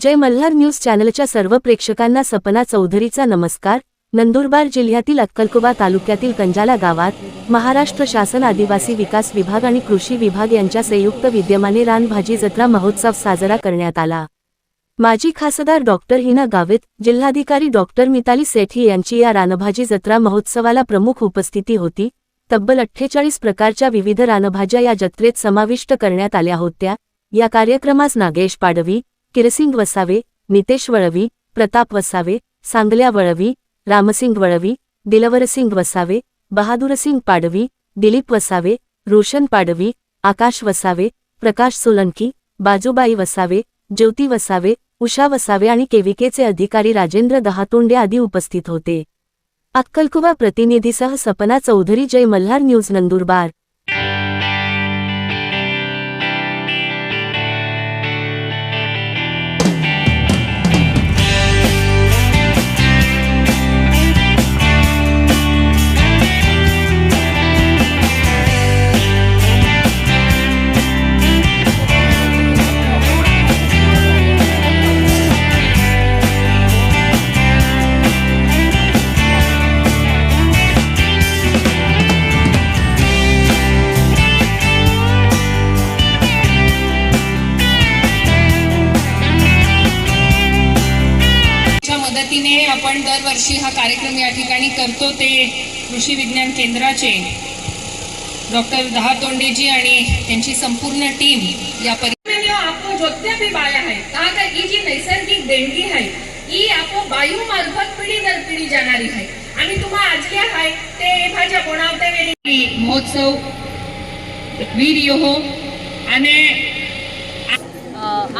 जय Malhar news चॅनलच्या सर्व प्रेक्षकांना सपना चौधरीचा नमस्कार. नंदुरबार जिल्ह्यातील अक्कलकुबा तालुक्यातील कंजाला गावात महाराष्ट्र शासन आदिवासी विकास विभाग आणि कृषी विभाग यांच्या संयुक्त विद्यमाने रानभाजी जत्रा महोत्सव साजरा करण्यात आला. माजी खासदार डॉक्टर हिना गावित जिल्हाधिकारी डॉक्टर मिताली सेठी यांची या रानभाजी जत्रा महोत्सवाला प्रमुख उपस्थिती होती. तब्बल अठ्ठेचाळीस प्रकारच्या विविध रानभाज्या या जत्रेत समाविष्ट करण्यात आल्या होत्या. या कार्यक्रमास नागेश पाडवी किरसिंग वसावे नितेश वळवी प्रताप वसावे सांगल्या वळवी रामसिंग वळवी दिलवरसिंग वसावे बहादूरसिंग पाडवी दिलीप वसावे रोशन पाडवी आकाश वसावे प्रकाश सोलंकी बाजूबाई वसावे ज्योती वसावे उषा वसावे आणि केविकेचे अधिकारी राजेंद्र दहातोंडे आदी उपस्थित होते. अक्कलकुवा प्रतिनिधीसह सपना चौधरी जय मल्हार न्यूज नंदुरबार. आपण दरवर्षी हा कार्यक्रम या ठिकाणी करतो ते कृषी विज्ञान केंद्राचे डॉक्टर दहातोंडेजी आणि त्यांची संपूर्ण टीम या परि आपको जोत्या भी बाया है कहा का ही जी नैसर्गिक देणगी आहे ही आपो वायू मार्फत पिढी दर पिढी जाणारी आहे आणि तुम्हा आजल्या आहे ते भाज्या बनवता वेळी महोत्सव वीर हो आणि अ,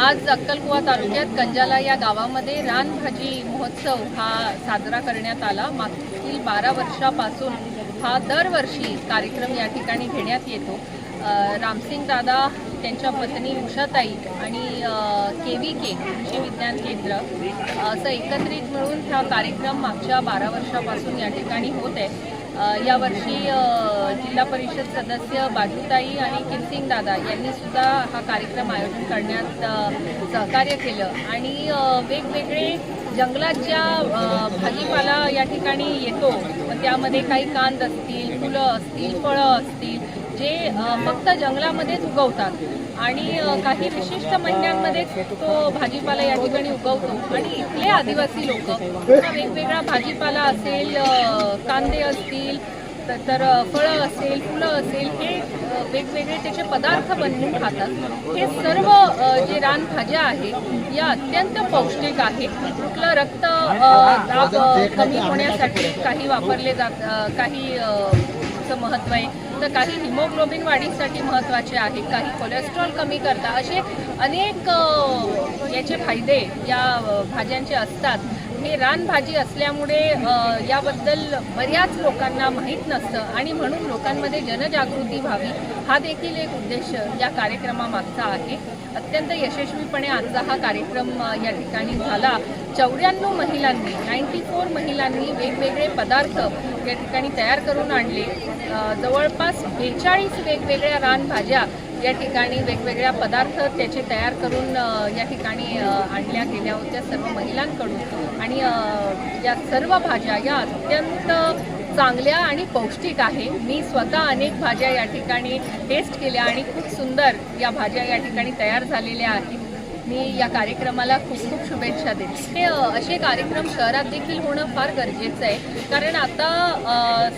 आज अक्कलकुवा तालुक्यात कंजाला या गावामध्ये रानभाजी महोत्सव हा साजरा करण्यात आला. मागील बारा वर्षापासून हा दरवर्षी कार्यक्रम या ठिकाणी घेण्यात येतो. रामसिंग दादा त्यांच्या पत्नी उषाताई आणि के व्ही के कृषी विज्ञान केंद्र असं एकत्रित मिळून हा कार्यक्रम मागच्या बारा वर्षापासून या ठिकाणी होत आहे. यावर्षी जिल्हा परिषद सदस्य बाजूताई आणि किरसिंग दादा यांनी सुद्धा हा कार्यक्रम आयोजन करण्यात सहकार्य केलं. आणि वेगवेगळे जंगलात ज्या भाजीपाला या ठिकाणी येतो. त्यामध्ये काही कांद असतील फुलं असतील फळं असतील जे फक्त जंगलामध्येच उगवतात. आणि काही विशिष्ट महिन्यांमध्येच तो भाजीपाला या ठिकाणी उगवतो. आणि इथले आदिवासी लोक वेगवेगळा भाजीपाला असेल कांदे असतील तर फळं असेल फुलं असेल हे वेगवेगळे त्याचे पदार्थ बनवून खातात. हे सर्व जे रानभाज्या आहेत या अत्यंत पौष्टिक आहेत. कुठलं रक्त दाब कमी होण्यासाठी काही वापरले जात काही अ, महत्त्व आहे. तर काही हिमोग्लोबिन वाढीसाठी महत्त्वाचे आहे काही कोलेस्ट्रॉल कमी करता असे अनेक याचे फायदे या भाज्यांचे असतात. हे रानभाजी असल्यामुळे याबद्दल बऱ्याच लोकांना माहीत नसतं आणि म्हणून लोकांमध्ये जनजागृती व्हावी हा देखील एक उद्देश या कार्यक्रमामागचा आहे. अत्यंत यशस्वीपणे आजचा हा कार्यक्रम या ठिकाणी झाला. चौऱ्याण्णव महिलांनी नाईन्टी फोर महिलांनी वेगवेगळे पदार्थ या ठिकाणी तयार करून आणले. जवळपास बेचाळीस वेगवेगळ्या रानभाज्या या ठिकाणी वेगवेगळ्या पदार्थ त्याचे तयार करून या ठिकाणी आणल्या गेल्या होत्या सर्व महिलांकडून. आणि या सर्व भाज्या या अत्यंत चांगल्या आणि पौष्टिक आहे. मी स्वतः अनेक भाज्या या ठिकाणी टेस्ट केल्या आणि खूप सुंदर या भाज्या या ठिकाणी तयार झालेल्या आहेत. मी या कार्यक्रमाला खूप खूप शुभेच्छा देते. हे असे कार्यक्रम शहरात देखील होणं फार गरजेचं आहे. कारण आता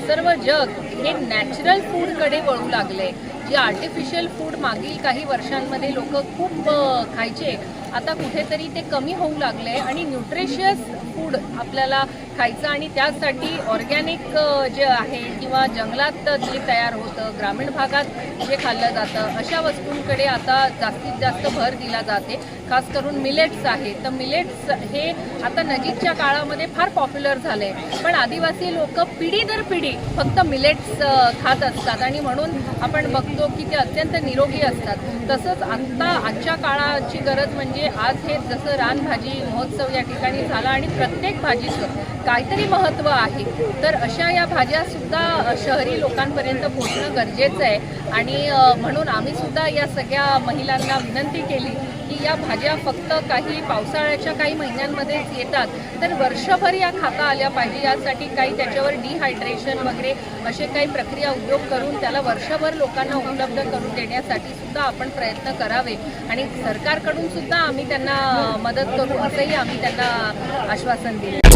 सर्व जग हे नॅचरल फूडकडे वळू लागले जे आर्टिफिशियल फूड मागील काही वर्षांमध्ये लोक खूप खायचे आता कुठेतरी ते कमी होऊ लागले आणि न्यूट्रिशियस फूड आपल्याला खायचं आणि त्यासाठी ऑर्गॅनिक जे आहे किंवा जंगलात जे तयार होतं ग्रामीण भागात जे खाल्लं जातं अशा वस्तूंकडे आता जास्तीत जास्त भर दिला जाते. खास करून मिलेट्स आहे. तर मिलेट्स हे आता नजीकच्या काळामध्ये फार पॉप्युलर झाले पण आदिवासी लोक पिढी दर पिढी फक्त मिलेट्स खात असतात आणि म्हणून आपण बघतो की ते अत्यंत निरोगी असतात. तसंच आत्ता आजच्या काळाची गरज म्हणजे आज हे जसं रानभाजी महोत्सव या ठिकाणी झाला आणि प्रत्येक भाजीचं काहीतरी महत्त्व आहे. तर अशा या भाज्या सुद्धा शहरी लोकांपर्यंत पोहोचणं गरजेचं आहे. आणि म्हणून आम्ही सुद्धा या सगळ्या महिलांना विनंती केली की या भाज्या फक्त काही पावसाळ्याच्या काही महिन्यांमध्येच येतात. तर वर्षभर या खाता आल्या पाहिजे. यासाठी काही त्याच्यावर डिहायड्रेशन वगैरे असे काही प्रक्रिया उद्योग करून त्याला वर्षभर लोकांना उपलब्ध करून देण्यासाठी सुद्धा आपण प्रयत्न करावे. आणि सरकारकडून सुद्धा आम्ही त्यांना मदत करू असंही आम्ही त्यांना आश्वासन दिले.